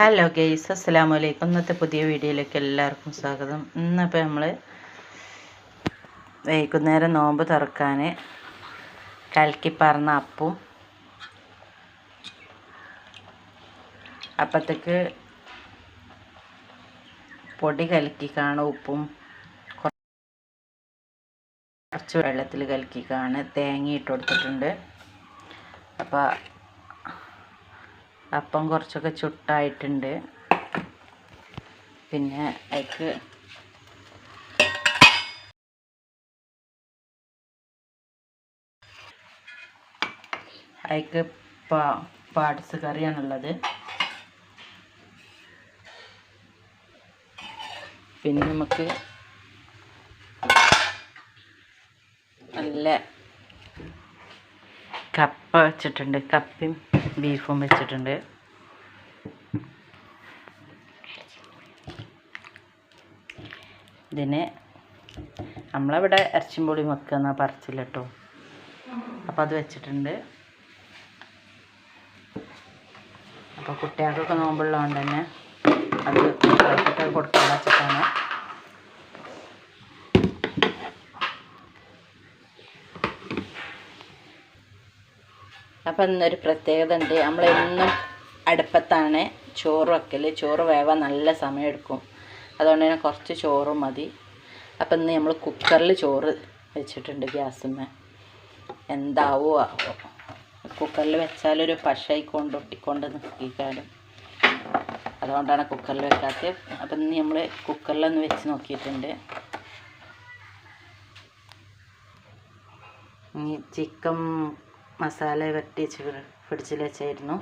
Hello guys അസ്സലാമു അലൈക്കും ഇന്നത്തെ പുതിയ വീഡിയോയിലേക്ക് എല്ലാവർക്കും സ്വാഗതം. ഇന്നിപ്പോൾ നമ്മൾ വൈകുന്നേരം നോമ്പ് തുറക്കാൻ കലക്കി പറഞ്ഞ അപ്പും അപ്പത്തേക്ക് പൊടി കലക്കി കാണും ഉപ്പും കുറച്ച് വെള്ളത്തിൽ കലക്കി കാണ് തേങ്ങ ഇട്ട് കൊടുത്തിട്ടുണ്ട്. അപ്പോൾ അപ്പം കുറച്ചൊക്കെ ചുട്ടായിട്ടുണ്ട്. പിന്നെ അതിക്ക് അതിക്ക് പാ പാട്സ് കറിയാണുള്ളത്. പിന്നെ നമുക്ക് നല്ല കപ്പ വെച്ചിട്ടുണ്ട്. കപ്പയും ബീഫും വെച്ചിട്ടുണ്ട്. ഇതിന് നമ്മളവിടെ ഇറച്ചിയും പൊളിയും വെക്കുന്ന പറച്ചില്ല കേട്ടോ. അപ്പോൾ അത് വെച്ചിട്ടുണ്ട്. അപ്പോൾ കുട്ടികൾക്കൊക്കെ നോമ്പുള്ളതുകൊണ്ട് തന്നെ അത് കൊടുക്കാൻ വെച്ചിട്ടാണ്. അപ്പം ഇന്നൊരു പ്രത്യേകത ഉണ്ട്. നമ്മളെന്നും അടുപ്പത്താണ് ചോറ് വെക്കൽ ചോറ് വേവാൻ നല്ല സമയമെടുക്കും അതുകൊണ്ട് തന്നെ കുറച്ച് ചോറ് മതി. അപ്പം ഇന്ന് നമ്മൾ കുക്കറിൽ ചോറ് വെച്ചിട്ടുണ്ട് ഗ്യാസുമ്മേ. എന്താവോ ആവോ. കുക്കറിൽ വെച്ചാലൊരു പശയിക്കൊണ്ട് ഒട്ടിക്കൊണ്ട് നിൽക്കാനും അതുകൊണ്ടാണ് കുക്കറിൽ വെക്കാത്തത് അപ്പം ഇന്ന് നമ്മൾ കുക്കറിലൊന്ന് വെച്ച് നോക്കിയിട്ടുണ്ട്. ചിക്കൻ മസാല വരട്ടി ഫ്രിഡ്ജിൽ വെച്ചായിരുന്നു.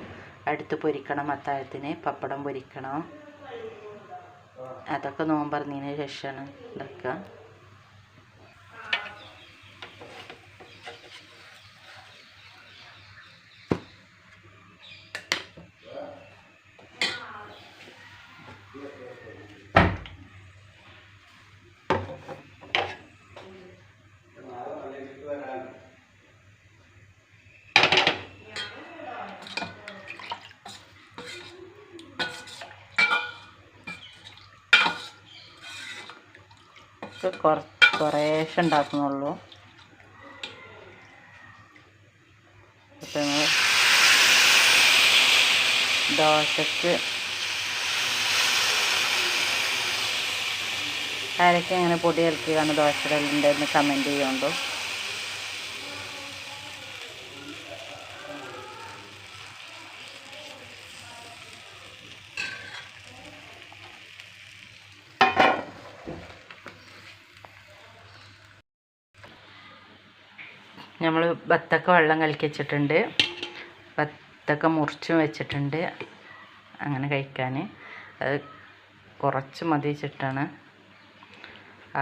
അടുത്ത് പൊരിക്കണം അത്താഴത്തിന്. പപ്പടം പൊരിക്കണം. അതൊക്കെ നോമ്പറന്നതിന് ശേഷമാണ് ഉണ്ടാക്കുക ഇത് കുറ കുറേശ്ശെ ഉണ്ടാക്കുന്നുള്ളൂ. ദോശക്ക് ആരൊക്കെ അങ്ങനെ പൊടി കലക്കിയാണ് ദോശ ഇടലുണ്ടെന്ന് കമന്റ് ചെയ്യുന്നുണ്ടോ നമ്മൾ ബത്തക്ക വെള്ളം കലക്കി വെച്ചിട്ടുണ്ട്. ബത്തക്ക മുറിച്ചും വെച്ചിട്ടുണ്ട്. അങ്ങനെ കഴിക്കാൻ അത് കുറച്ച് മതി വെച്ചിട്ടാണ്.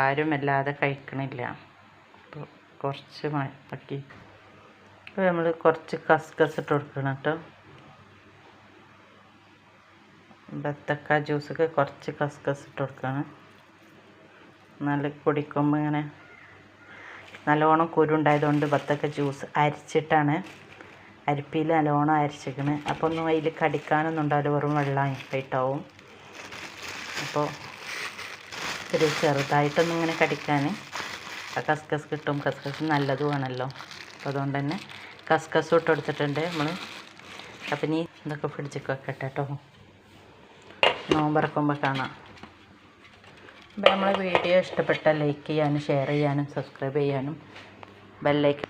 ആരും അല്ലാതെ കഴിക്കണില്ല. അപ്പോൾ കുറച്ച് മാറ്റി അപ്പോൾ നമ്മൾ കുറച്ച് കസ്കസ് ഇട്ട് കൊടുക്കണം കേട്ടോ. ബത്തക്ക ജ്യൂസൊക്കെ കുറച്ച് കസ്കസ് ഇട്ട് കൊടുക്കണം. നല്ല കുടിക്കുമ്പോൾ ഇങ്ങനെ നല്ലോണം കുരുണ്ടായതുകൊണ്ട് ബത്തക്ക ജ്യൂസ് അരിച്ചിട്ടാണ്. അരിപ്പിയിൽ നല്ലോണം അരിച്ചിക്കണ്. അപ്പോൾ ഒന്നും അതിൽ കടിക്കാനൊന്നും ഉണ്ടാവില്ല വെറും വെള്ളമായിട്ടാവും അപ്പോൾ ഒരു ചെറുതായിട്ടൊന്നും ഇങ്ങനെ കടിക്കാൻ. ആ കസ്കസ് കിട്ടും. കസ്കസ് നല്ലതുമാണല്ലോ അപ്പോൾ അതുകൊണ്ട് തന്നെ കസ്കസ് ഇട്ട് കൊടുത്തിട്ടുണ്ട് നമ്മൾ. അപ്പം ഇനി ഇതൊക്കെ ഫ്രിഡ്ജിക്ക് വെക്കട്ടെ കേട്ടോ. നോമ്പറക്കുമ്പോൾ കാണാം. അപ്പോൾ നമ്മളെ വീഡിയോ ഇഷ്ടപ്പെട്ടാൽ ലൈക്ക് ചെയ്യാനും ഷെയർ ചെയ്യാനും സബ്സ്ക്രൈബ് ചെയ്യാനും ബെല്ലൈക്ക്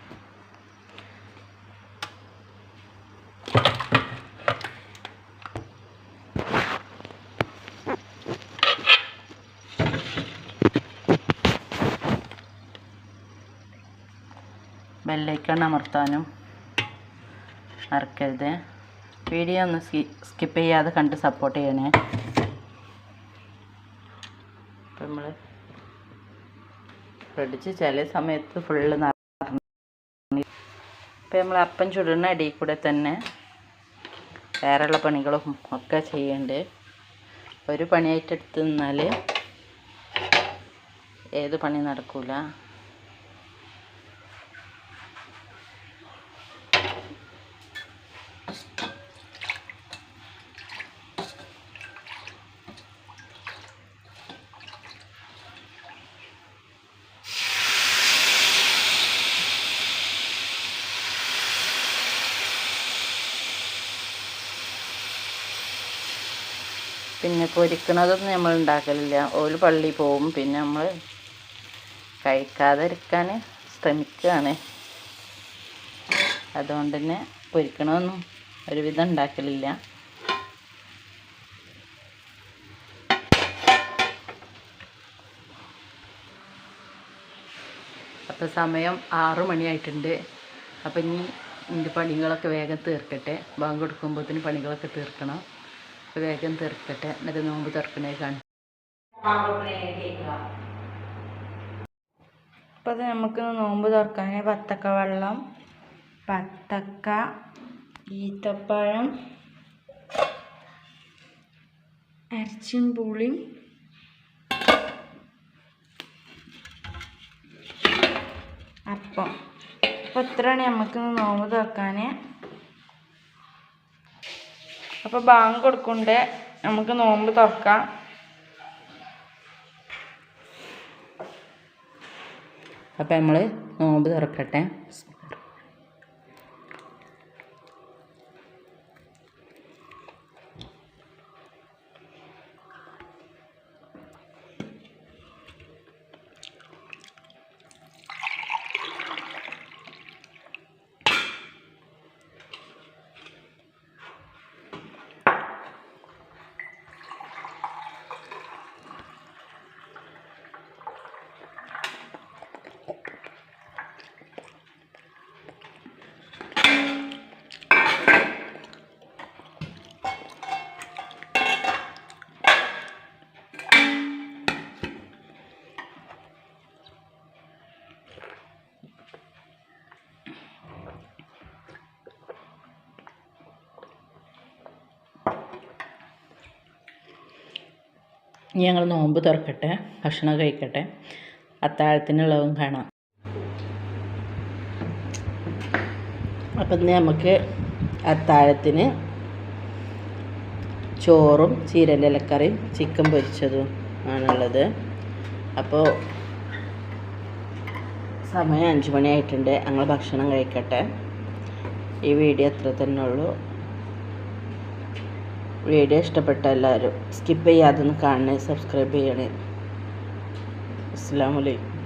ബെല്ലൈക്കൺ അമർത്താനും മറക്കരുത്. വീഡിയോ ഒന്ന് സ്കിപ്പ് ചെയ്യാതെ കണ്ട് സപ്പോർട്ട് ചെയ്യണേ അപ്പം നമ്മൾ ഫ്രിഡ്ജ് ചില സമയത്ത് ഫുള്ള് നിറഞ്ഞു ഇപ്പം നമ്മൾ അപ്പം ചുടുന്ന അടിയിൽ കൂടെ തന്നെ വേറെയുള്ള പണികളും ഒക്കെ ചെയ്യുന്നുണ്ട് ഒരു പണിയായിട്ട് എടുത്ത് നിന്നാൽ ഏത് പണി നടക്കൂല? പിന്നെ പൊരിക്കണതൊന്നും നമ്മൾ ഉണ്ടാക്കലില്ല. ഓൽ പള്ളി പോവും. പിന്നെ നമ്മൾ കഴിക്കാതിരിക്കാൻ ശ്രമിക്കുകയാണ്. അതുകൊണ്ട് തന്നെ പൊരിക്കണമൊന്നും ഒരുവിധം ഉണ്ടാക്കലില്ല. അപ്പോൾ സമയം ആറു മണിയായിട്ടുണ്ട്. അപ്പം ഇനി എന്റെ പണികളൊക്കെ വേഗം തീർക്കട്ടെ. ബാങ്ക് കൊടുക്കുമ്പോഴത്തേന് പണികളൊക്കെ തീർക്കണം. വേഗം തീർക്കട്ടെ. എന്നിട്ട് നോമ്പ് തുറക്കണേ കാണും അപ്പോൾ അത് നമുക്ക് നോമ്പ് തുറക്കാൻ പത്തക്ക വെള്ളം വത്തക്ക ഈത്തപ്പഴം അരച്ചും പുളിയും അപ്പം. അപ്പോൾ ഇത്രയാണ് നമുക്ക് നോമ്പ് തുറക്കാൻ അപ്പോൾ ബാങ്ക് കൊടുക്കുന്നുണ്ട്. നമുക്ക് നോമ്പ് തുറക്കാം. അപ്പോൾ നമ്മൾ നോമ്പ് തുറക്കട്ടെ. ഇനി ഞങ്ങൾ നോമ്പ് തുറക്കട്ടെ ഭക്ഷണം കഴിക്കട്ടെ. അത്താഴത്തിനുള്ളതും കാണാം. അപ്പം ഇന്ന് നമുക്ക് അത്താഴത്തിന് ചോറും ചീരന്റെ ഇലക്കറിയും ചിക്കൻ പൊരിച്ചതും ആണുള്ളത്. അപ്പോൾ സമയം അഞ്ച് മണിയായിട്ടുണ്ട് ഞങ്ങൾ ഭക്ഷണം കഴിക്കട്ടെ. ഈ വീഡിയോ അത്ര തന്നെ ഉള്ളൂ. വീഡിയോ ഇഷ്ടപ്പെട്ട എല്ലാവരും സ്കിപ്പ് ചെയ്യാതെ ഒന്ന് കാണണേ സബ്സ്ക്രൈബ് ചെയ്യണേ. അസ്സാം വലൈക്കും